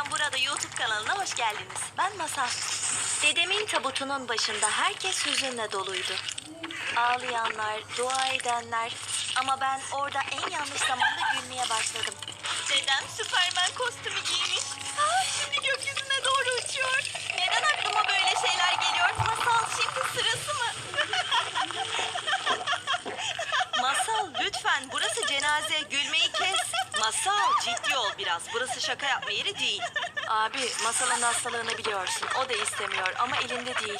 Ağlayan Burada YouTube kanalına hoş geldiniz. Ben Masal. Dedemin tabutunun başında herkes hüzünle doluydu. Ağlayanlar, dua edenler ama ben orada en yanlış zamanda gülmeye başladım. Dedem Süpermen kostümü giymiş. Aa, şimdi gökyüzüne doğru uçuyor. Neden aklıma böyle şeyler geliyor? Masal şimdi sırası mı? Masal lütfen burası cenaze gülmeyi kes. Masal ciddi ol biraz. Burası şaka yapma yeri değil. Abi masalın hastalığını biliyorsun. O da istemiyor ama elinde değil.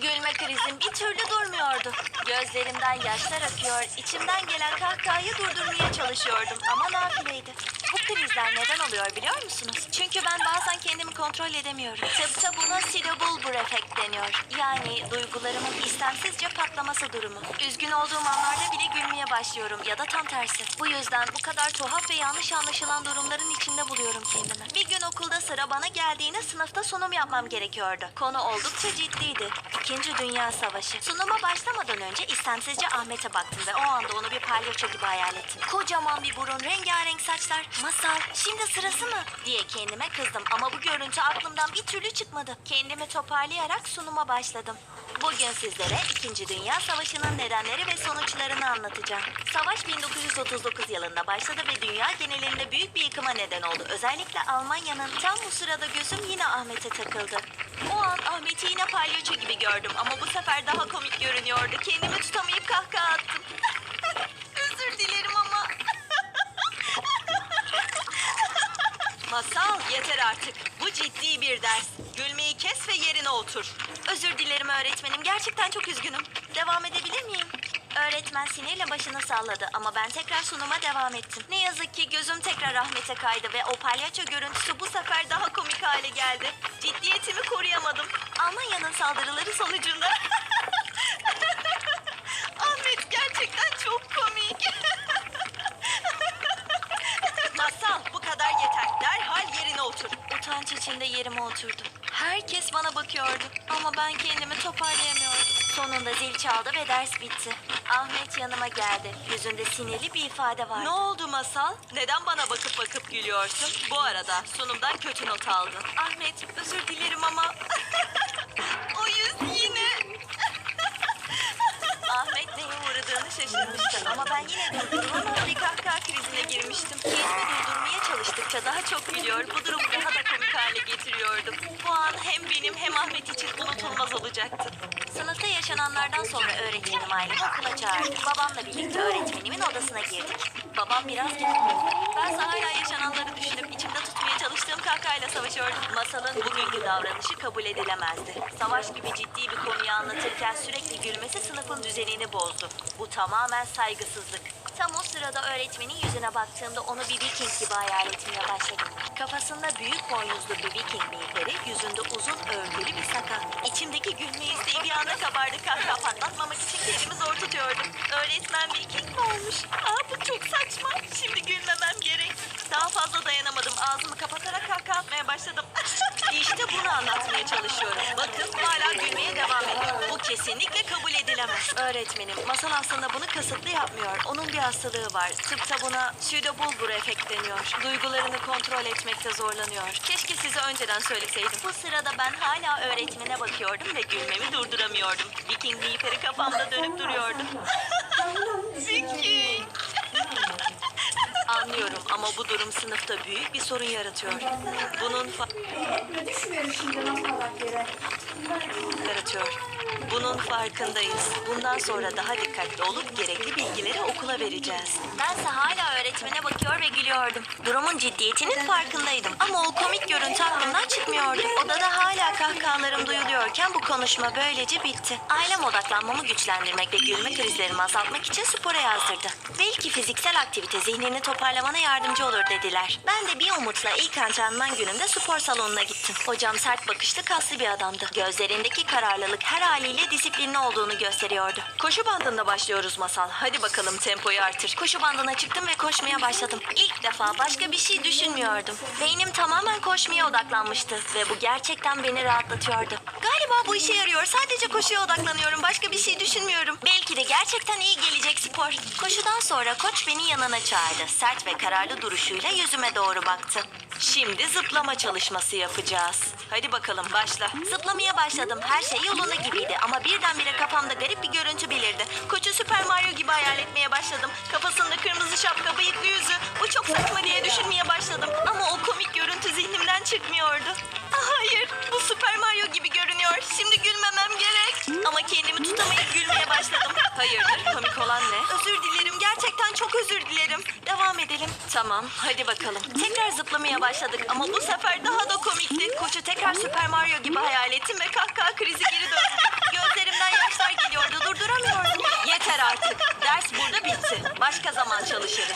Gülme krizim bir türlü durmuyordu. Gözlerimden yaşlar akıyor. İçimden gelen kahkahayı durdurmaya çalışıyordum ama nafileydi. Bu krizler neden oluyor biliyor musunuz? Çünkü ben bazen kendimi kontrol edemiyorum. Tıpta buna Sidobulbur efekt deniyor. Yani duygularımın istemsizce patlaması durumu. Üzgün olduğum anlarda bile gülmeye başlıyorum ya da tam tersi. Bu yüzden bu kadar tuhaf ve yanlış anlaşılan durumların içinde buluyorum kendimi. Bir gün okulda sıra bana geldiğinde sınıfta sunum yapmam gerekiyordu. Konu oldukça ciddiydi. İkinci Dünya Savaşı. Sunuma başlamadan önce istemsizce Ahmet'e baktım ve o anda onu bir palyaço gibi hayal ettim. Kocaman bir burun, rengarenk saçlar. Masal, şimdi sırası mı? diye kendime kızdım ama bu görüntü aklımdan bir türlü çıkmadı. Kendimi toparlayarak sunuma başladım. Bugün sizlere 2. Dünya Savaşı'nın nedenleri ve sonuçlarını anlatacağım. Savaş 1939 yılında başladı ve dünya genelinde büyük bir yıkıma neden oldu. Özellikle Almanya'nın tam bu sırada gözüm yine Ahmet'e takıldı. O an Ahmet'i yine palyaço gibi gördüm ama bu sefer daha komik görünüyordu. Kendimi tutamayıp kahkaha attım. Masal yeter artık. Bu ciddi bir ders. Gülmeyi kes ve yerine otur. Özür dilerim öğretmenim. Gerçekten çok üzgünüm. Devam edebilir miyim? Öğretmen sinirle başını salladı ama ben tekrar sunuma devam ettim. Ne yazık ki gözüm tekrar rahmete kaydı ve o palyaço görüntüsü bu sefer daha komik hale geldi. Ciddiyetimi koruyamadım. Almanya'nın saldırıları sonucunda... yerime oturdum. Herkes bana bakıyordu ama ben kendimi toparlayamıyordum. Sonunda zil çaldı ve ders bitti. Ahmet yanıma geldi. Yüzünde sinirli bir ifade vardı. Ne oldu Masal? Neden bana bakıp bakıp gülüyorsun? Bu arada sunumdan kötü not aldın. Ahmet özür dilerim ama... o yüz yine... Ahmet neye uğradığını şaşırmıştı ama ben yine durduramaz bir kahkaha krizine girmiştim. Kendimi durdurmaya çalıştıkça daha çok gülüyor. Bu durumu daha da hale getiriyordum. Bu an hem benim hem Ahmet için unutulmaz olacaktı. Sınıfta yaşananlardan sonra öğretmenim ailemi okula çağırdı. Babamla birlikte öğretmenimin odasına girdik. Babam biraz gitmedi. Ben hala yaşananları düşünüp içimde tutmaya çalıştığım kahkahayla savaşıyordum. Masalın bugünkü davranışı kabul edilemezdi. Savaş gibi ciddi bir konuyu anlatırken sürekli gülmesi sınıfın düzenini bozdu. Bu tamamen saygısızlık. Tam o sırada öğretmenin yüzüne baktığımda onu bir viking gibi hayal etmeye başladım. Kafasında büyük boynuzlu bir viking miğferi, yüzünde uzun örgülü bir sakal. İçimdeki gülme isteği bir anda kabardı. Kahkaha patlatmamak için kendimi zor tutuyordum. Öğretmen viking mi olmuş? Aa bu çok saçma. Şimdi gülmemem gerek. Daha fazla dayanamadım. Ağzımı kapatarak kahkaha atmaya başladım. işte bunu anlatmaya çalışıyorum. Bakın hala gülmeye devam ediyor. Bu kesinlikle kabul edilemez. Öğretmenim, masal aslında bunu kasıtlı yapmıyor. Onun bir hastalığı var. Tıpta buna pseudobulbur efekt deniyor. Duygularını kontrol etmekte zorlanıyor. Keşke size önceden söyleseydim. Bu sırada ben hala öğretmene bakıyordum ve gülmemi durduramıyordum. Viking miğferi kafamda dönüp duruyordu. Viking! Anlıyorum ama bu durum sınıfta büyük bir sorun yaratıyor. Bunun fa- yaratıyor. Bunun farkındayız. Bundan sonra daha dikkatli olup gerekli bilgileri okula vereceğiz. Bense hala öğretmene bakıyor ve gülüyordum. Durumun ciddiyetinin farkındaydım. Ama o komik görüntü aklımdan çıkmıyordu. Odada hala kahkahalarım duyuluyorken bu konuşma böylece bitti. Ailem odaklanmamı güçlendirmek ve gülme krizlerimi azaltmak için spora yazdırdı. Belki fiziksel aktivite zihnini toparlamana yardımcı olur dediler. Ben de bir umutla ilk antrenman günümde spor salonuna gittim. Hocam sert bakışlı kaslı bir adamdı. Gözlerindeki kararlılık her haliyle disiplinli olduğunu gösteriyordu. Koşu bandında başlıyoruz Masal. Hadi bakalım tempoyu artır. Koşu bandına çıktım ve koşmaya başladım. İlk defa başka bir şey düşünmüyordum. Beynim tamamen koşmaya odaklanmıştı ve bu gerçekten beni rahatlatıyordu. Galiba bu işe yarıyor. Sadece koşuya odaklanıyorum. Başka bir şey düşünmüyorum. Belki de gerçekten iyi gelecek spor. Koşudan sonra koç beni yanına çağırdı. Sert ve kararlı duruşuyla yüzüme doğru baktı. Şimdi zıplama çalışması yapacağız. Hadi bakalım başla. Zıplamaya başladım. Her şey yolunda gibiydi ama birdenbire kafamda garip bir görüntü belirdi. Koçu Süper Mario gibi hayal etmeye başladım. Kafasında kırmızı şapka, bıyıklı yüzü. Bu çok saçma diye düşünmeye başladım. Ama o komik görüntü zihnimden çıkmıyordu. Ah, Hayır, bu Süper Mario gibi görünüyor. Şimdi gülmemem gerek. Ama kendimi tutamayıp gülmeye başladım. Hayırdır, komik olan ne? Özür dilerim, gerçekten çok özür dilerim. Devam edelim. Tamam, hadi bakalım. Tekrar zıplamaya başladık ama bu sefer daha da komikti. Koçu tekrar Süper Mario gibi hayal ettim ve kahkaha krizi geri döndü. Gözlerimden yaşlar geliyordu, durduramıyordum. Yeter artık. Ders burada bitti. Başka zaman çalışırız.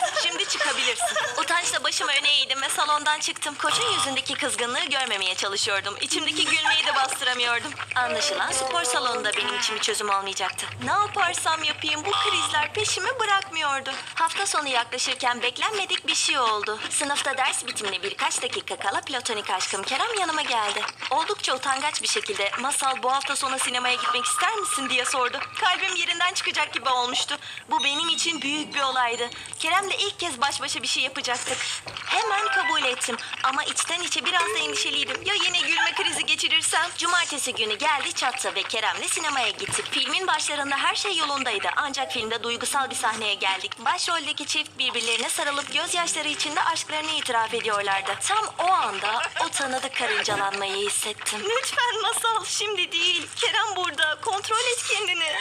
Başımı öne eğdim ve salondan çıktım. Koçun yüzündeki kızgınlığı görmemeye çalışıyordum. İçimdeki gülmeyi de bastıramıyordum. Anlaşılan spor salonunda benim için bir çözüm olmayacaktı. Ne yaparsam yapayım bu krizler peşimi bırakmıyordu. Hafta sonu yaklaşırken beklenmedik bir şey oldu. Sınıfta ders bitimine birkaç dakika kala platonik aşkım Kerem yanıma geldi. Oldukça utangaç bir şekilde Masal bu hafta sonu sinemaya gitmek ister misin diye sordu. Kalbim yerinden çıkacak gibi olmuştu. Bu benim için büyük bir olaydı. Kerem'le ilk kez baş başa bir şey yapacaktık. Hemen kabul ettim ama içten içe biraz da endişeliydim. Ya yine gülme krizi geçirirsem? Cumartesi günü geldi çattı ve Kerem'le sinemaya gittik. Filmin başlarında her şey yolundaydı ancak filmde duygusal bir sahneye geldik. Başroldeki çift birbirlerine sarılıp gözyaşları içinde aşklarını itiraf ediyorlardı. Tam o anda o tanıdık karıncalanmayı hissettim. Lütfen masal şimdi değil. Kerem burada. Kontrol et kendini.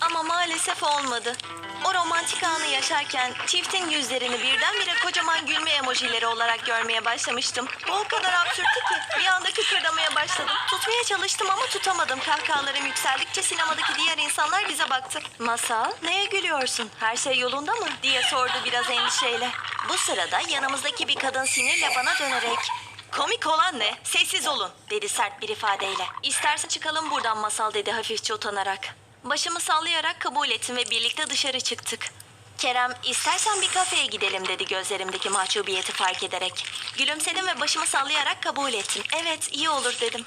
Ama maalesef olmadı. O romantik anı yaşarken çiftin yüzlerini birdenbire kocaman gülme emojileri olarak görmeye başlamıştım. Bu o kadar absürttü ki bir anda kıkırdamaya başladım. Tutmaya çalıştım ama tutamadım. Kahkahalarım yükseldikçe sinemadaki diğer insanlar bize baktı. Masal, neye gülüyorsun? Her şey yolunda mı? diye sordu biraz endişeyle. Bu sırada yanımızdaki bir kadın sinirle bana dönerek Komik olan ne? Sessiz olun dedi sert bir ifadeyle. İstersen çıkalım buradan masal dedi hafifçe utanarak. Başımı sallayarak kabul ettim ve birlikte dışarı çıktık. Kerem istersen bir kafeye gidelim dedi gözlerimdeki mahcubiyeti fark ederek. Gülümsedim ve başımı sallayarak kabul ettim. Evet iyi olur dedim.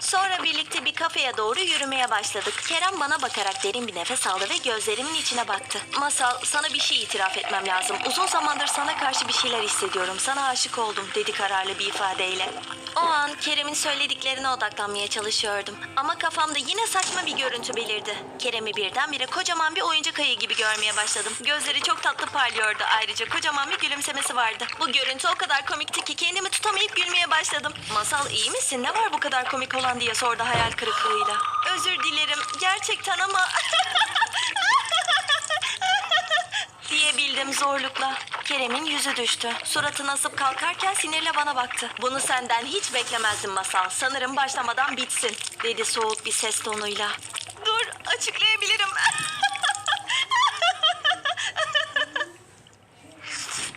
Sonra birlikte bir kafeye doğru yürümeye başladık. Kerem bana bakarak derin bir nefes aldı ve gözlerimin içine baktı. Masal sana bir şey itiraf etmem lazım. Uzun zamandır sana karşı bir şeyler hissediyorum. Sana aşık oldum dedi kararlı bir ifadeyle. O an Kerem'in söylediklerine odaklanmaya çalışıyordum. Ama kafamda yine saçma bir görüntü belirdi. Kerem'i birdenbire kocaman bir oyuncak ayı gibi görmeye başladım. Gözleri çok tatlı parlıyordu. Ayrıca kocaman bir gülümsemesi vardı. Bu görüntü o kadar komikti ki kendimi tutamayıp gülmeye başladım. Masal iyi misin? Ne var bu kadar komik olan diye sordu hayal kırıklığıyla. Özür dilerim gerçekten ama... diyebildim zorlukla. Kerem'in yüzü düştü. Suratını asıp kalkarken sinirle bana baktı. Bunu senden hiç beklemezdim Masal. Sanırım başlamadan bitsin, dedi soğuk bir ses tonuyla. Dur, açıklayabilirim.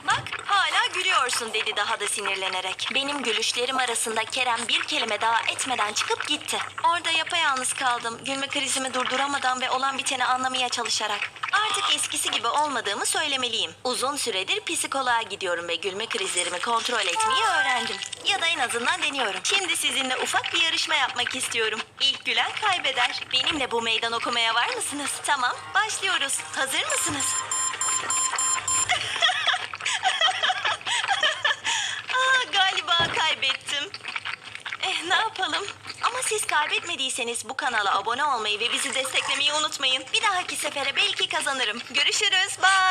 Bak hala gülüyorsun dedi daha da sinirlenerek. Benim gülüşlerim arasında Kerem bir kelime daha etmeden çıkıp gitti. Orada yapayalnız kaldım. Gülme krizimi durduramadan ve olan biteni anlamaya çalışarak. Artık eskisi gibi olmadığımı söylemeliyim. Uzun süredir psikoloğa gidiyorum ve gülme krizlerimi kontrol etmeyi öğrendim. Ya da en azından deniyorum. Şimdi sizinle ufak bir yarışma yapmak istiyorum. İlk gülen kaybeder. Benimle bu meydan okumaya var mısınız? Tamam, başlıyoruz. Hazır mısınız? Aa, galiba kaybettim. Eh ne yapalım? Ama siz kaybetmediyseniz bu kanala abone olmayı ve bizi desteklemeyi unutmayın. Bir dahaki sefere belki kazanırım. Görüşürüz. Bye.